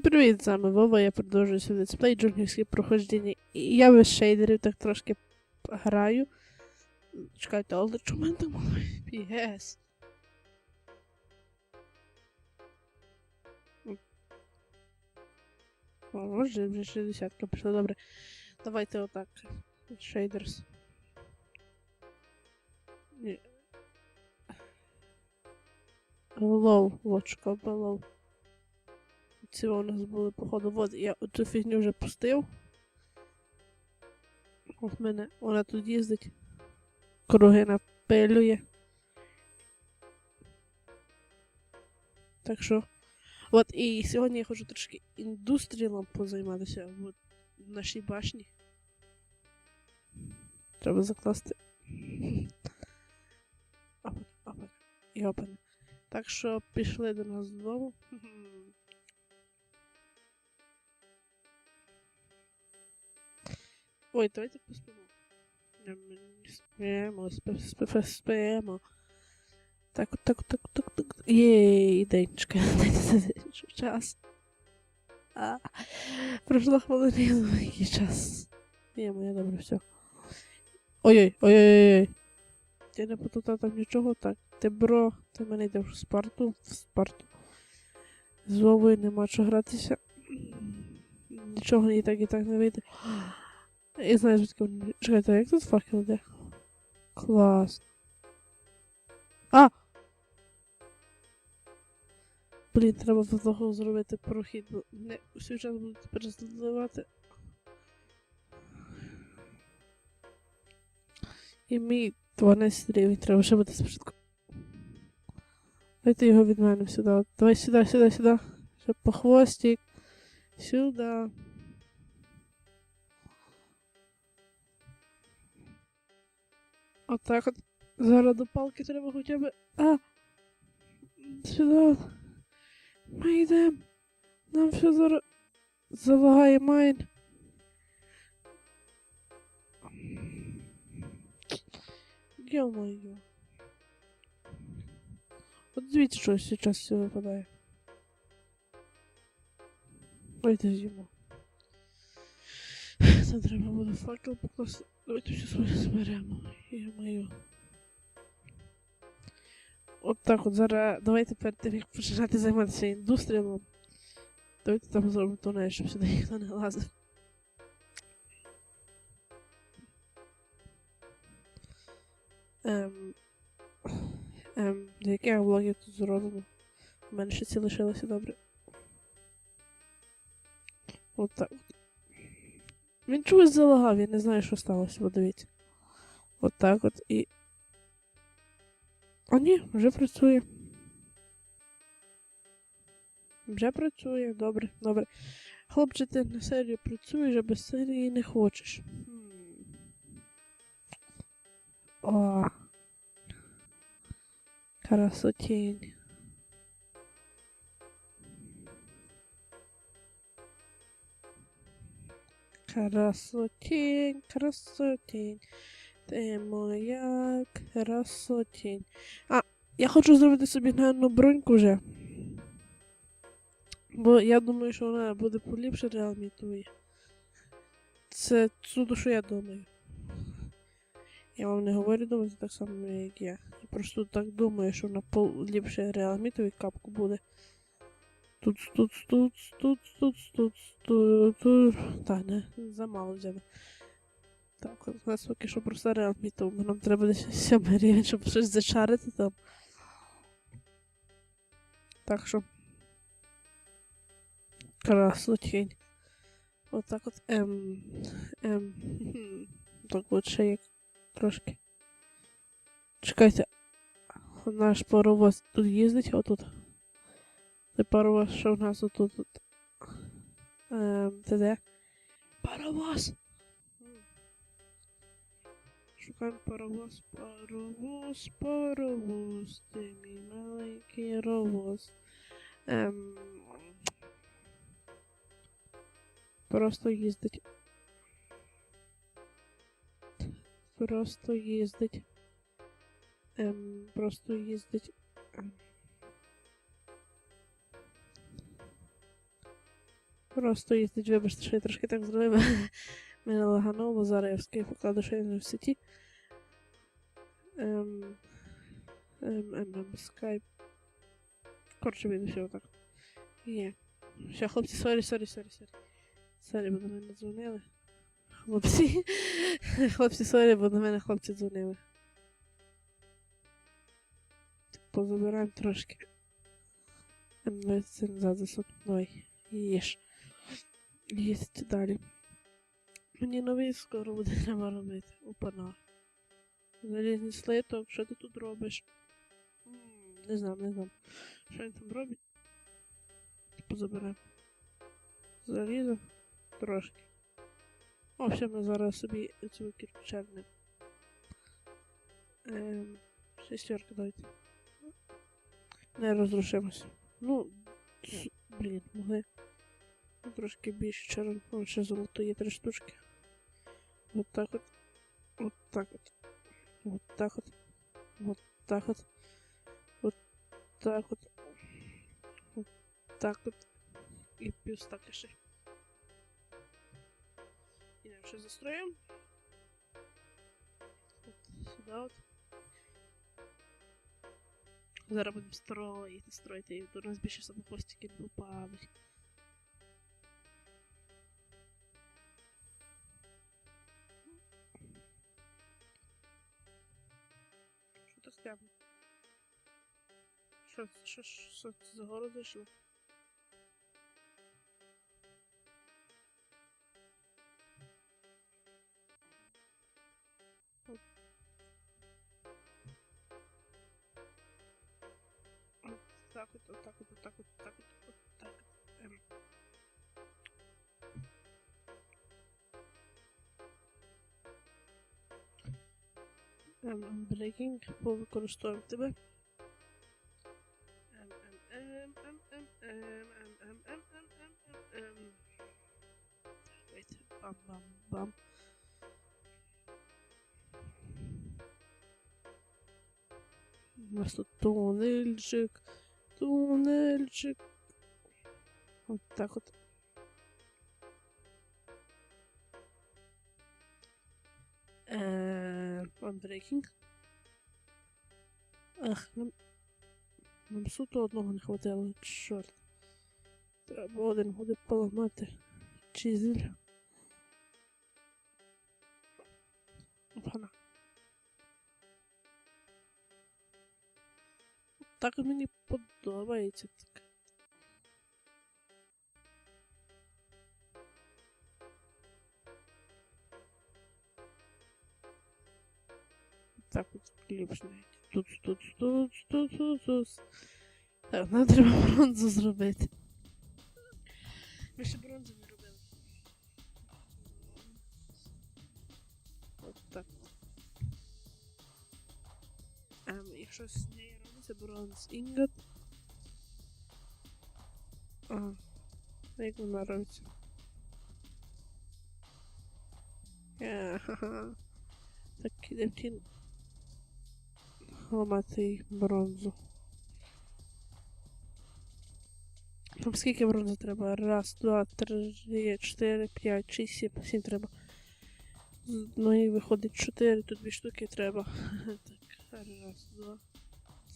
Всім привіт, з вами Вова, я продовжую свій летсплей джунглівське проходження. І я без шейдерів так трошки граю. Чекайте, але чому мене там PS? О, може вже 60 пішло, добре. Давайте отак. Шейдерс. Лоу, шкаба лоу. Ці у нас були, походу, вот я цю фігню вже пустив. От мене вона тут їздить. Круги напилює. Так що. От і сьогодні я хочу трошки індустріалом позайматися от, в нашій башні. Треба закласти. Опа, опа. І опане. Так що пішли до нас додому. Ой, давайте поспимо. Спимо, спимо, спимо. Так, так, так, так, так. Єй, денечка, час. А, пройшло хвилину, який час. Є, моє добре, все. Ой-ой, ой-ой-ой. Я не потутав там нічого, так. Ти бро, ти мене йдеш в спарту, в спарту. З нема чого гратися. Нічого і так і так не вийде. Я знаю, звідки вони. Чекайте, як тут факел йде? Клас. А! Блін, треба до того зробити прохід, бо не всю час буду тепер зливати. І мій 12 рівень треба ще буде спочатку. Давайте його від мене сюди. Давай сюди, сюди, сюди. Ще по хвостик. Сюди. Отак от. Зараз до палки треба хоча б. А! Сюди. Ми йдемо. Нам все зараз залагає майн. Ё-моё. От звідси щось зараз все випадає. Ой, це зима. Це треба буде факел покласти. Давайте своє зберемо. Ё-моё. От так от зараз. Давайте перед тим, як починати займатися індустріалом. Давайте там зробимо тунель, щоб сюди ніхто не лазив. Ем, ем, яке влоги тут зроблено? Ще ці лишилося добре. От так. от. Він чогось залагав, я не знаю, що сталося, бо дивіться. От так от і. А ні, вже працює. Вже працює, добре, добре. Хлопче, ти на серію працюєш, а без серії не хочеш. О. Красотень. Красотень, красотень. Ти моя красотень. А, я хочу зробити собі, наверно, броньку вже. Бо я думаю, що вона буде поліпше реалмітує. Це суто, що я думаю. Я вам не говорю, думаю, так само, як я. Я просто так думаю, що вона поліпше реалмітує капку буде. Тут, тут, тут, тут, тут, тут, тут, тут. Так, не, замало взяли. Так, у нас поки що просто реалмі, тому нам треба десь сьомий рівень, щоб щось зачарити там. Так що. Красотень. От так от ем. Ем. Так ще як трошки. Чекайте. Наш паровоз тут їздить отут. Паровоз, що в нас отут. Тут. Ем, це де? Паровоз! Шукаємо паровоз, паровоз, паровоз, ти мій маленький ровоз. Ем... Просто їздить. Просто їздить. Ем, просто їздить. Просто їздить, вибачте, що я трошки так зробила. Мене лагануло, зараз я в скайп покладу, що я не в сеті. Ем, ем, ем, ем, скайп. Коротше, вийду все отак. Є. Все, хлопці, сорі, сорі, сорі, сорі. Сорі, бо до мене дзвонили. Хлопці. Хлопці, сорі, бо до мене хлопці дзвонили. Позабираємо трошки. Ем, Це назад засунув. Ой, їж. Їсть далі. Мені новий скоро буде треба робити. Опана. Залізний слиток, що ти тут робиш? Не знаю, не знаю. Що він там робить? Позаберемо. Залізо трошки. О, все, ми зараз собі цю кірпичарню. Ем, шестерка дайте. Не розрушимося. Ну, блін, могли. Трошки більше чорн. О, ще золото є три штучки. Вот так от. Вот так от. Вот так от. Вот так от. Вот так от. Вот так от. І півстака ще. Ідемо ще застроїмо. От сюди от. Зараз будемо строїти, строїти, і до нас більше самохвостики не попадуть. що що, що це за городу йшло? Так от, отак от, отак от, отак от, отак от. Брейкінг повикористовував тебе. Тунельчик, тунельчик. Вот так вот. Unbreaking. Ах, нам, нам суто одного не хватило, чорт. Треба один буде поламати. Чизель. Так мені подобається так. Так от ліпше навіть. Тут, тут, тут, тут, тут, тут. Так, нам треба бронзу зробити. Ми ще бронзу не робили. От так. Ем, якщо з неї робиться бронз інгот. Ага. Як вона робиться? Ха-ха. Так, ідемо ті ламати бронзу. Там скільки бронзи треба? Раз, два, три, чотири, п'ять, шість, сім, сім треба. З одної виходить чотири, тут дві штуки треба. Так, раз, два.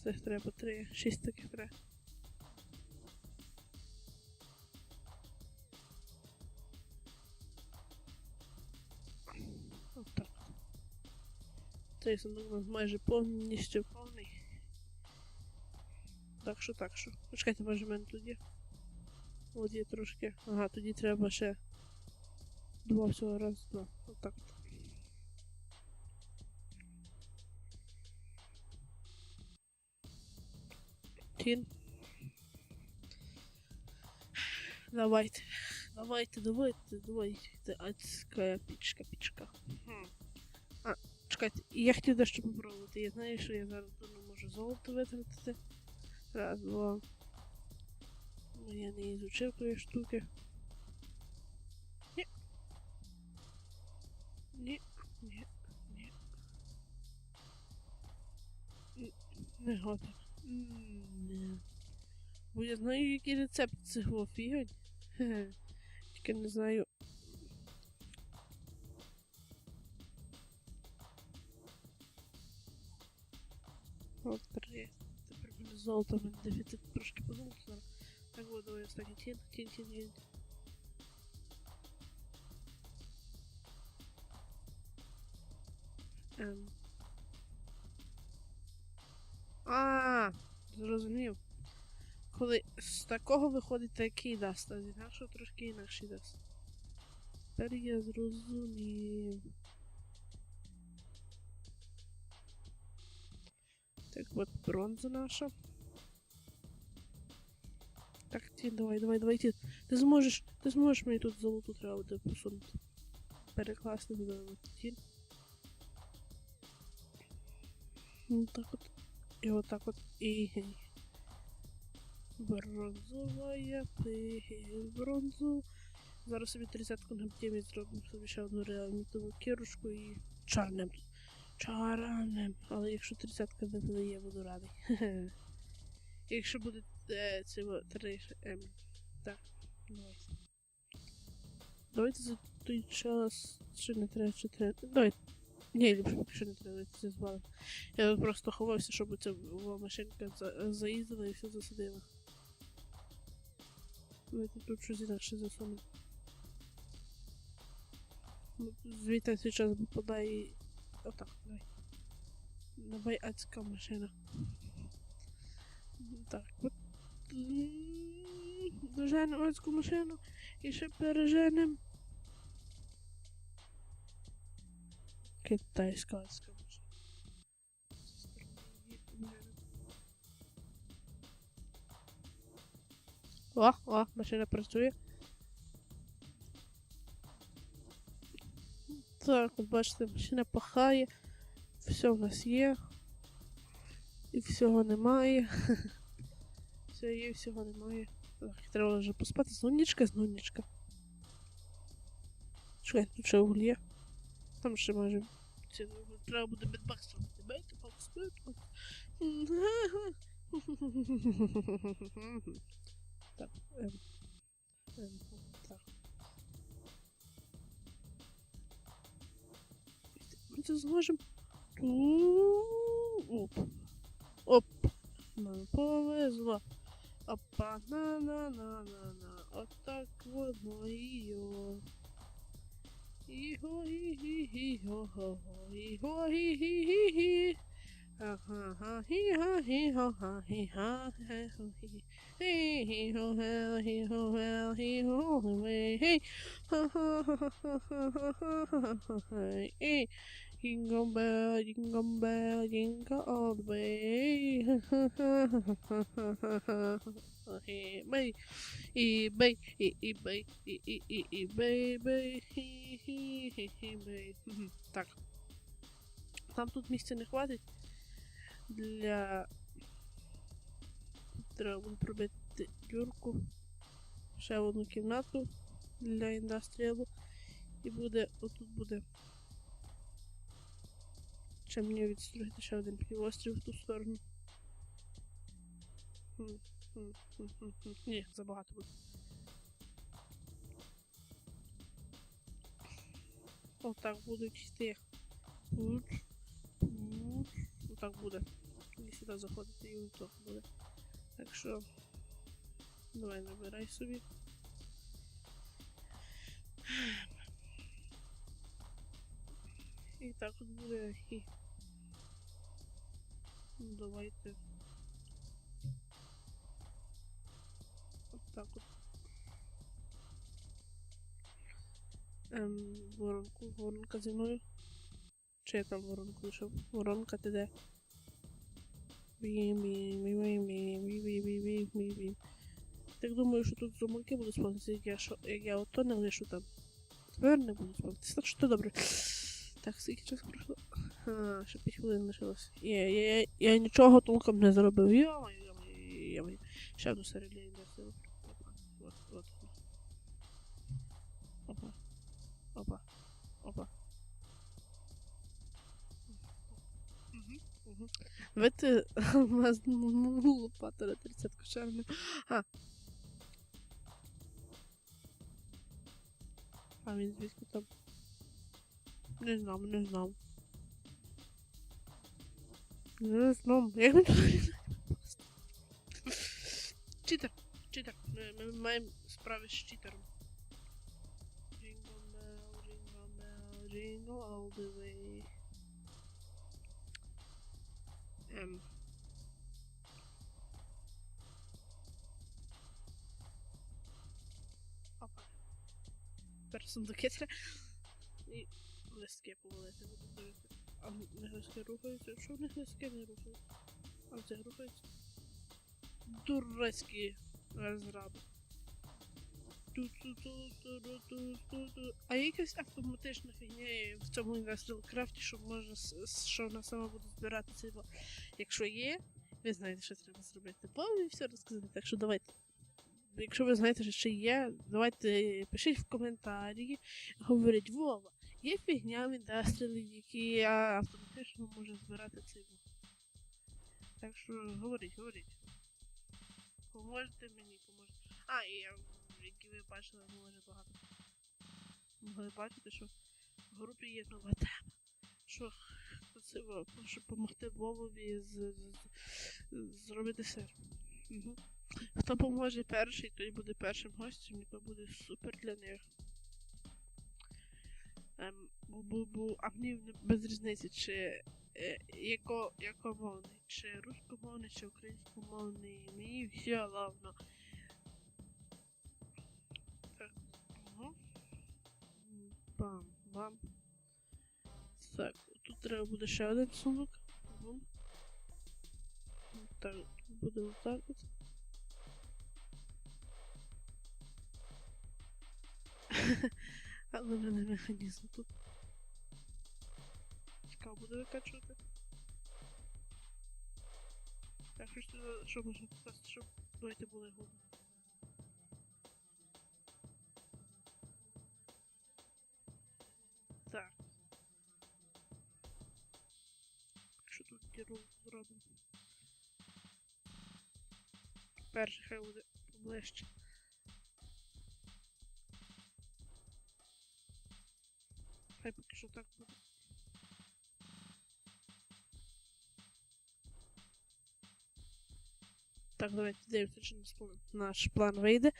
Цих треба три, шість таких треба. Отак. Цей сундук у нас майже повністю повний. Так що, так що. Почекайте, може в мене тут є. От є трошки. Ага, тоді треба ще два всього раз, два. Отак. от. Тін. Давайте. Давайте, давайте, давайте. Адська пічка, пічка. А, чекайте, я хотів дещо попробувати. Я знаю, що я зараз тут можу золото витратити. Раз, два. Ну, я не ізучив тої штуки. Ні. Ні, ні, ні. Не годен. М, Ні. Бо я знаю, який рецепт цього фігонь. Хе-хе. Тільки не знаю. От три. Тепер мене золото, мене дефіцит трошки по золоту зараз. Так от, давай останній тін, тін, тін, тін. Ем. А, зрозумів. Коли з такого виходить такий даст, а з інакшого трошки інакший даст. Тепер я зрозумів. Так, от бронза наша. Так, ті, давай, давай, давай, ті. Ти зможеш, ти зможеш мені тут золоту треба буде посунути. Перекласти от ті. Ну так от. І отак от. І. Бронзовая пиль, бронзу. Зараз собі тридцятку на темі зробимо собі ще одну реальну кірушку і чарнем. Чарнем. Але якщо тридцятка не буде, я буду радий. Якщо буде е, во, три. Ем, так, давайте. Давайте за той час. Чи не треба, чи треба. Давайте. Ні, ліпше не треба, це звалимо. Я просто ховався, щоб ця машинка за, заїздила і все засадила. sobie tu przeczytać ze sobą. Witaj się no, czas, bo podaj... O tak, daj. Dawaj acka maszyna. Tak, bo... Доженем адську машину і ще переженем. Китайська адська О, о, машина працює. Так, от бачите, машина пахає. Все в нас є. І всього немає. Все є, всього немає. Так, треба вже поспати. Знунічка, знунічка. Чекай, тут ще уголь є. Там ще може. Це треба буде бетбакс робити. Бетбакс, бетбакс. Так, ем. Ми це зможемо. Оп. Оп. Нам повезло. Опа, на-на-на-на-на. Отак воно йо. Іго-гі-гі-гі-го-го-го. Іго-гі-гі-гі-гі. Jingle he, jingle bell, he, all the way. eBay, eBay, eBay, eBay, eBay, eBay. Так. he, тут місця не хватить. Для. Треба буде пробити дюрку. Ще одну кімнату для індастріалу. І буде, отут буде Ще мені відстроїти ще один півострів в ту сторону. Ні, забагато буде. Отак будуть йти. Тут. Отак буде. І сюди заходити і отак буде. Так що. Давай набирай собі. І так от буде і. Давайте. От так от. Ем, воронку, воронка зі мною. Чи там воронку йшов? Воронка ти де? Так думаю, що тут зумаки будуть спавнитися, як я шо, як я ото не лишу там. Тепер не буду спавнитися, так що то добре. Так, скільки часу пройшло? А, ще 5 хвилин лишилось. Я, я, я, я нічого толком не зробив. Йо-моє, йо-моє, йо-моє. Ще одну середину. Vete, mas лопата на 30 кошарна. А. Ами, извиската. Не знам, не знам. Не знам. Ех ми Читър, читър. Май справиш читър. Jingle bell, jingle bell, jingle all the way. Ем. Опа. Тепер сундуки треба. І листки повалити буду дивити. А листки рухаються? Що в них листки не рухаються? А цих рухаються? Дурацькі розраби. А якась автоматична фігня в цьому Industrial Craft, що можна що вона сама буде збирати бо- Якщо є, ви знаєте, що треба зробити. Бо і все розказати. Так що давайте. Якщо ви знаєте, що ще є, давайте пишіть в коментарі, говоріть, Вова, є фігня в індастрії, які автоматично можу збирати цей. Так що говоріть, говоріть. Поможете мені, поможете. А, і я, які ви бачили, може багато. Могли бачити, що в групі є нова тема. Що це щоб допомогти Вовові з, з, зробити сир. Угу. Хто поможе перший, той буде першим гостем, і то буде супер для них. Ем, бу, бу, а мені без різниці, чи е, яко, якомовний, чи рускомовний, чи українськомовний, мені все равно. Бам, бам. Так, тут треба буде ще один сундук. Ага. Так, тут буде отак от. Але мене механізм тут. Цікаво буде викачувати. Так, що ж це, що можна покласти, щоб давайте були губи. Діру зробимо? Перший хай буде поближче. Хай поки що так буде. Так, давайте дивимося, чи наш план, вийде.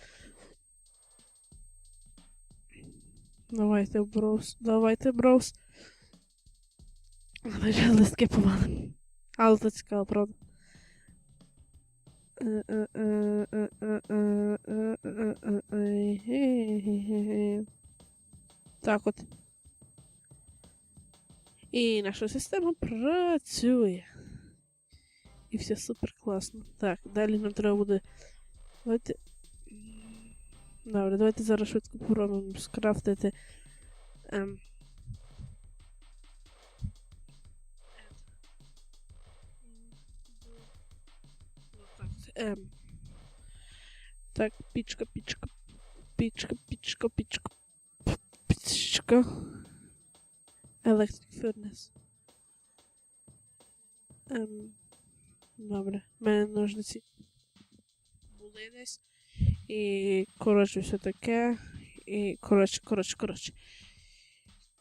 Давайте броус. Давайте броус. Листки повалим. Але це цікаво, правда. Так от. І наша система працює. І все супер класно. Так, далі нам треба буде. Давайте. Добре, давайте зараз швидко попробуємо скрафтити. Ем... Так, Ем. Так, пічка, пічка. Пічка, пічка, пічка. Пічка. Electric furnace. Ем. Добре. У мене ножниці були десь. І коротше все таке. І коротше, коротше, коротше.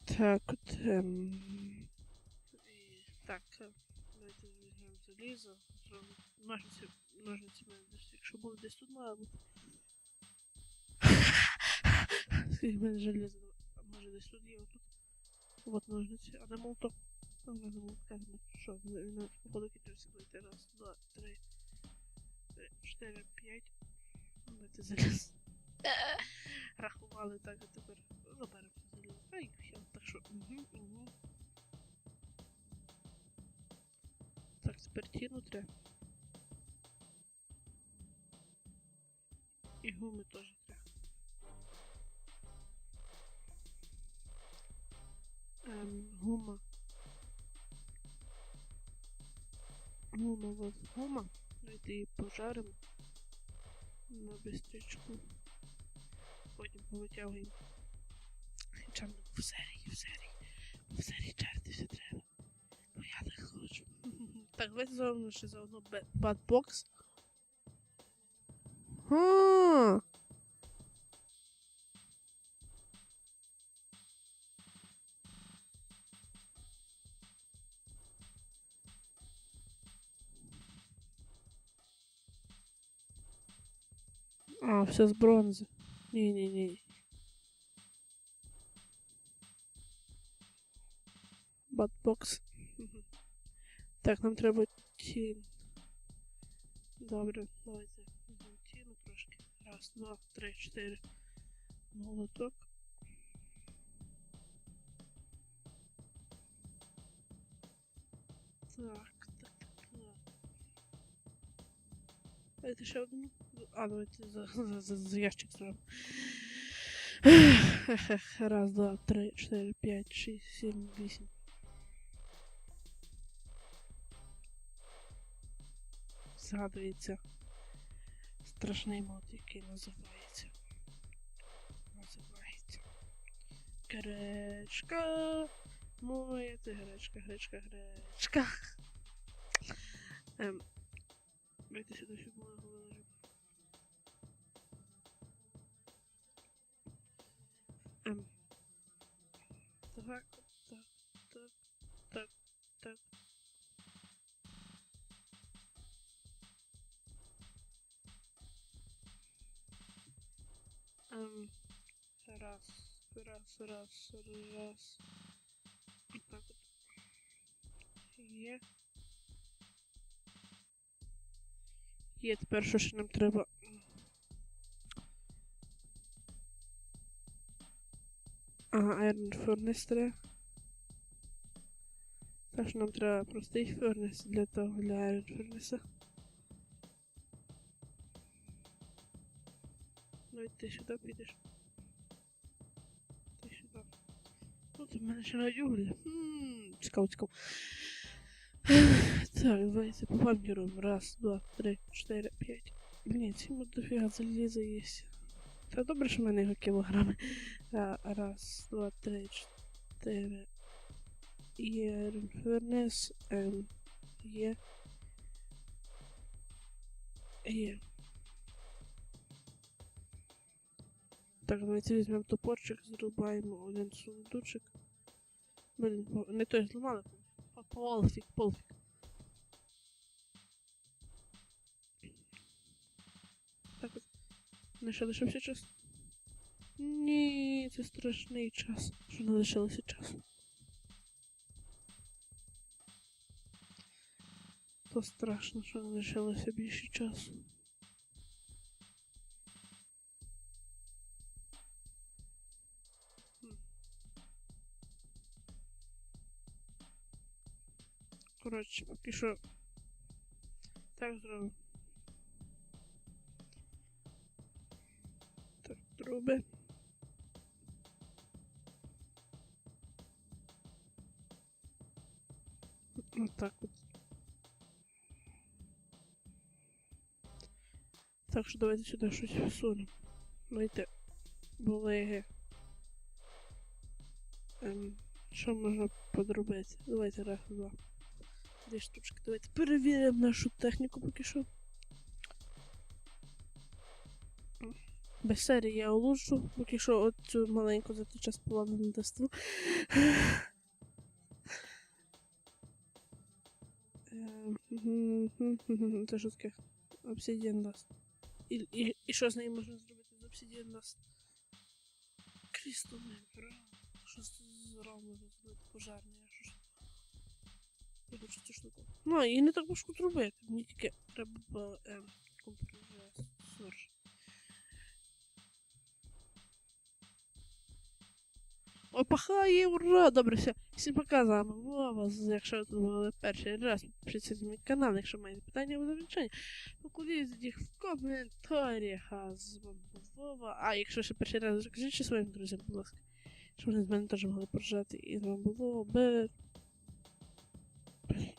Так от. Ем... Так, е, давайте візьмемо залізо. Зробимо ножниці, ножниці мене десь, якщо буде десь тут має бути. Скільки мене железо, а може десь тут є отут. Вот ножниці, а де молоток? А в мене молотка нема. Що, він походу кидаю склейте. Раз, два, три, чотири, п'ять. Давайте заліз. Рахували так, а тепер заберемо заліз. А і все, так що, угу, угу. Так, тепер тіну треба. І гуми теж треба. Ем, гума. Гума, вот гума. Давайте її пожаримо на бистрічку. Потім повитягуємо. Ну, в серії, в серії. В серії черти все треба. Я так хочу. Так, давайте зробимо ще за одну бадбокс. Хм. А, все с бронзы. Не-не-не. Батбокс. Мгм. Так, нам треба тін. Добре, давайте візьмемо тіну трошки. Раз, два, три, чотири. Молоток. Так, так, так, так. Давайте ще одну. А, давайте за, за, за, за ящик зробимо. Раз, два, три, чотири, п'ять, шість, сім, вісім. Згадується страшний мод, який називається. Називається. Гречка. Моя ти гречка, гречка, гречка. Ем. Дайте сюди, щоб моя. Ем. Так, так, так, так, так. Раз, раз, раз, раз. Так от. Є. Є, тепер що ще нам треба? Ага, Iron Furnace треба. Так що нам треба простий Furnace для того, для Iron Furnace. Ну і ти сюди підеш. В мене ще. Хм, цікаво, цікаво. Так, давайте по вампірам. Раз, два, три, чотири, п'ять. Блін, ці дофіга заліза є. Та добре, що в мене його кілограми. Раз, два, три, чотири. Є Фернес. Ем, є. Є. Так, давайте візьмемо топорчик, зрубаємо один сундучок. Блін, не той зламали. по- Полфік, полфік. Так от. Не ще лишився час. Ні, це страшний час. Що не лишилося часу. То страшно, що не лишилося більше часу. Коротше, поки так зробимо. Так, труби. Вот так вот. Так що давайте сюди щось всунемо. Давайте булеги. Ем, що можна подробити? Давайте раз, два. Дві штучки. Давайте перевіримо нашу техніку поки що. Без серії я улучшу, поки що от цю маленьку за той час плану не. Ем, мгм, Це що таке? Обсидіан даст. І, що з нею можна зробити з обсидіан даст? Крістал Мембра. Що з можна зробити пожарний, хочу цю штуку. Ну, і не так важко зробити. Мені тільки треба було ем, компресор. Опахає, ура! Добре, все. Всім пока, з вами Вова. З- Якщо ви були перший раз, підпишіться на мій канал, якщо маєте питання або замічання, покладіть їх в коментарях. А з вами Вова. А якщо ще перший раз, розкажіть своїм друзям, будь ласка. Щоб вони з мене теж могли поржати. І з вами був Вова.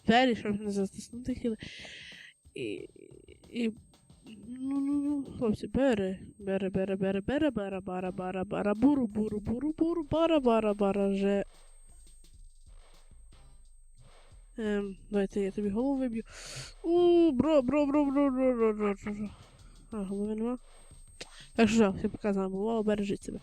Бе... Бері, що мене затиснути хотіли. І... І... Ну, ну, ну, хлопці, бере, бере, бере, бере, бере, бара, бара, бара, бара, буру, буру, буру, буру, бара, бара, бара, же. Ем, давайте я тобі голову виб'ю. У, бро, бро, бро, бро, бро, бро, бро, бро. А, голови нема. Так що, всім пока, з бережіть себе.